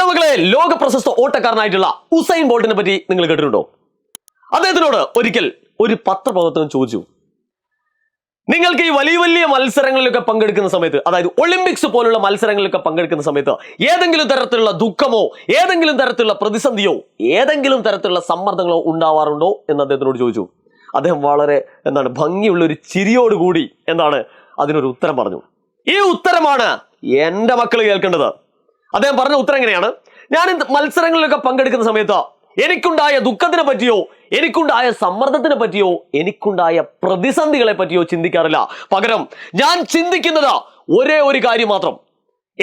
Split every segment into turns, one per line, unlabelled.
Hello മകളെ ലോക പ്രശസ്ത ഓട്ടക്കാരനായിട്ടുള്ള ഉസൈൻ ബോൾട്ടിനെ പറ്റി നിങ്ങൾ കേട്ടിട്ടുണ്ടോ? അദ്ദേഹത്തിനോട് ഒരിക്കൽ ഒരു പത്രപ്രവർത്തനം ചോദിച്ചു. നിങ്ങൾക്ക് ഈ വലിയ വലിയ മത്സരങ്ങളിലൊക്കെ പങ്കെടുക്കുന്ന സമയത്ത് അതായത് ഒളിമ്പിക്സ് പോലുള്ള മത്സരങ്ങളിലൊക്കെ പങ്കെടുക്കുന്ന സമയത്ത് ഏതെങ്കിലും തരത്തിലുള്ള ദുഃഖമോ ഏതെങ്കിലും തരത്തിലുള്ള പ്രതിസന്ധിയോ ഏതെങ്കിലും തരത്തിലുള്ള സമ്മർദ്ദങ്ങളോ ഉണ്ടാവാറുണ്ടോ എന്ന് അദ്ദേഹത്തിനോട് ചോദിച്ചു. അദ്ദേഹം വളരെ എന്താണ് ഭംഗിയുള്ള ഒരു ചിരിയോടുകൂടി എന്താണ് അതിനൊരു ഉത്തരം പറഞ്ഞു. ഈ ഉത്തരമാണ് എന്റെ മക്കൾ കേൾക്കേണ്ടത്. അദ്ദേഹം പറഞ്ഞ ഉത്തരം എങ്ങനെയാണ്? ഞാൻ മത്സരങ്ങളിലൊക്കെ പങ്കെടുക്കുന്ന സമയത്ത് എനിക്കുണ്ടായ ദുഃഖത്തിനെ പറ്റിയോ എനിക്കുണ്ടായ സമ്മർദ്ദത്തിനെ പറ്റിയോ എനിക്കുണ്ടായ പ്രതിസന്ധികളെ പറ്റിയോ ചിന്തിക്കാറില്ല. പകരം ഞാൻ ചിന്തിക്കുന്നത് ഒരേ ഒരു കാര്യം മാത്രം.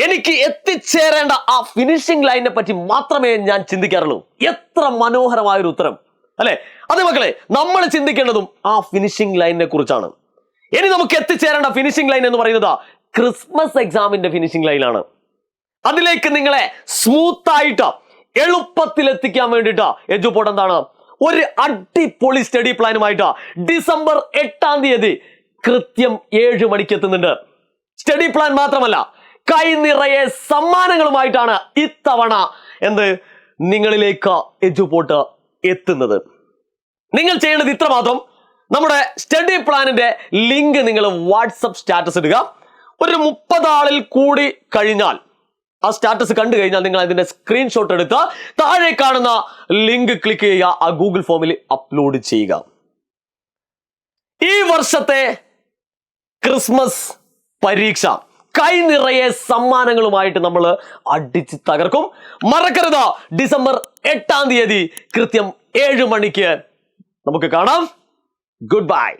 എനിക്ക് എത്തിച്ചേരേണ്ട ആ ഫിനിഷിംഗ് ലൈനിനെ പറ്റി മാത്രമേ ഞാൻ ചിന്തിക്കാറുള്ളൂ. എത്ര മനോഹരമായ ഒരു ഉത്തരം. അല്ലെ? അതെ മക്കളെ നമ്മൾ ചിന്തിക്കേണ്ടതും ആ ഫിനിഷിംഗ് ലൈനിനെ കുറിച്ചാണ്. ഇനി നമുക്ക് എത്തിച്ചേരേണ്ട ഫിനിഷിംഗ് ലൈൻ എന്ന് പറയുന്നത് ക്രിസ്മസ് എക്സാമിന്റെ ഫിനിഷിംഗ് ലൈനാണ് അതിലേക്ക് നിങ്ങളെ സ്മൂത്ത് ആയിട്ട് എളുപ്പത്തിൽ എത്തിക്കാൻ വേണ്ടിയിട്ട് എജുപോട്ട് എന്താണ്? ഒരു അടിപൊളി സ്റ്റഡി പ്ലാനുമായിട്ട് ഡിസംബർ എട്ടാം തീയതി കൃത്യം ഏഴ് മണിക്ക് എത്തുന്നുണ്ട്. സ്റ്റഡി പ്ലാൻ മാത്രമല്ല കൈ നിറയെ സമ്മാനങ്ങളുമായിട്ടാണ് ഇത്തവണ എന്ത്? നിങ്ങളിലേക്ക് എജുപോട്ട് എത്തുന്നത്. നിങ്ങൾ ചെയ്യേണ്ടത് ഇത്ര മാത്രം. നമ്മുടെ സ്റ്റഡി പ്ലാനിന്റെ ലിങ്ക് നിങ്ങൾ വാട്സപ്പ് സ്റ്റാറ്റസ് ഇടുക. ഒരു മുപ്പത് ആളിൽ കൂടി കഴിഞ്ഞാൽ ആ സ്റ്റാറ്റസ് കണ്ടു കഴിഞ്ഞാൽ നിങ്ങൾ അതിന്റെ സ്ക്രീൻഷോട്ട് എടുത്ത് താഴെ കാണുന്ന ലിങ്ക് ക്ലിക്ക് ചെയ്യുക ആ ഗൂഗിൾ ഫോമിൽ അപ്ലോഡ് ചെയ്യുക. ഈ വർഷത്തെ ക്രിസ്മസ് പരീക്ഷ കൈ നിറയെ സമ്മാനങ്ങളുമായിട്ട് നമ്മൾ അടിച്ച് തകർക്കും. മറക്കരുത്. ഡിസംബർ എട്ടാം തീയതി കൃത്യം ഏഴ് മണിക്ക് നമുക്ക് കാണാം. Good bye